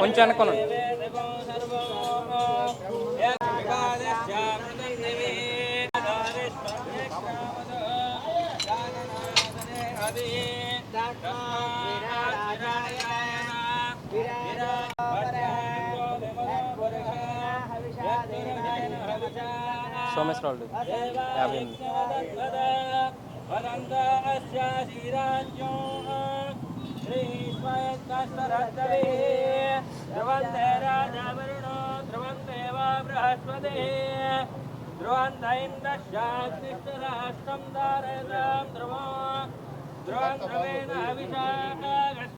కొంచెం అనుకోను సోమేశ్వరరావు యాభై ఎనిమిది. ధ్రువంతైంద్రాష్టం దారదాం ధ్రువం ధ్రువం ధ్రువేణ అభిషాగ నమస్కరోమి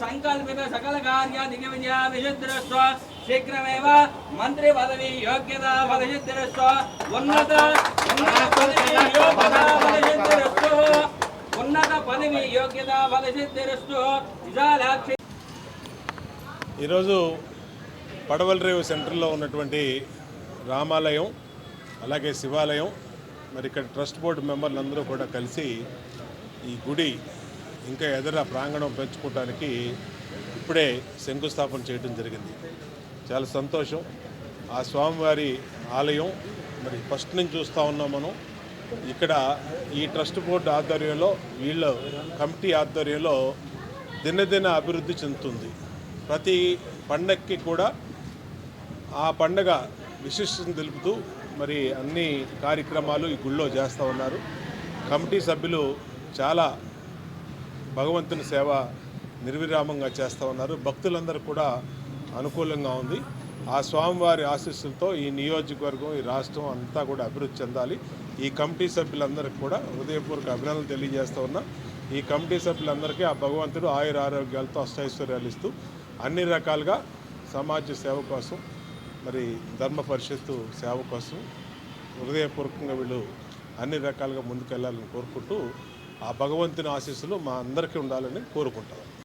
సంకల్పిత సకల కార్య దివ్య విజయ శీఘ్రమేవ మంత్రి పదవి యోగ్యత ఫలసిద్ధిరస్వ ఉన్నత ఉన్నత పదవి యోగ్యత ఫలసిద్ధిరస్వ ఉన్నత పదవి యోగ్యత ఫలసిద్ధిరస్వ విశాలాక్షి ఈరోజు పడవల రేవు సెంటర్లో ఉన్నటువంటి రామాలయం అలాగే శివాలయం మరి ఇక్కడ ట్రస్ట్ బోర్డు మెంబర్లు అందరూ కూడా కలిసి ఈ గుడి ఇంకా ఎదర ప్రాంగణం పెంచుకోవడానికి ఇప్పుడే శంకుస్థాపన చేయడం జరిగింది. చాలా సంతోషం. ఆ స్వామివారి ఆలయం మరి ఫస్ట్ నుంచి చూస్తూ ఉన్నాం మనం. ఇక్కడ ఈ ట్రస్ట్ బోర్డు ఆధ్వర్యంలో వీళ్ళ కమిటీ ఆధ్వర్యంలో దినదిన అభివృద్ధి చెందుతుంది. ప్రతి పండక్కి కూడా ఆ పండగ విశిష్టం తెలుపుతూ మరి అన్ని కార్యక్రమాలు ఈ గుళ్ళో చేస్తూ ఉన్నారు. కమిటీ సభ్యులు చాలా భగవంతుని సేవ నిర్విరామంగా చేస్తూ ఉన్నారు. భక్తులందరూ కూడా అనుకూలంగా ఉంది. ఆ స్వామివారి ఆశీస్సులతో ఈ నియోజకవర్గం ఈ రాష్ట్రం అంతా కూడా అభివృద్ధి చెందాలి. ఈ కమిటీ సభ్యులందరికీ కూడా హృదయపూర్వక అభినందనలు తెలియజేస్తూ ఉన్నా. ఈ కమిటీ సభ్యులందరికీ ఆ భగవంతుడు ఆయుర ఆరోగ్యాలతో అష్టైశ్వర్యాలు ఇస్తూ అన్ని రకాలుగా సమాజ సేవ కోసం మరి ధర్మ పరిషత్తు సేవ కోసం హృదయపూర్వకంగా వీళ్ళు అన్ని రకాలుగా ముందుకెళ్ళాలని కోరుకుంటూ ఆ భగవంతుని ఆశీస్సులు మా అందరికీ ఉండాలని కోరుకుంటాం.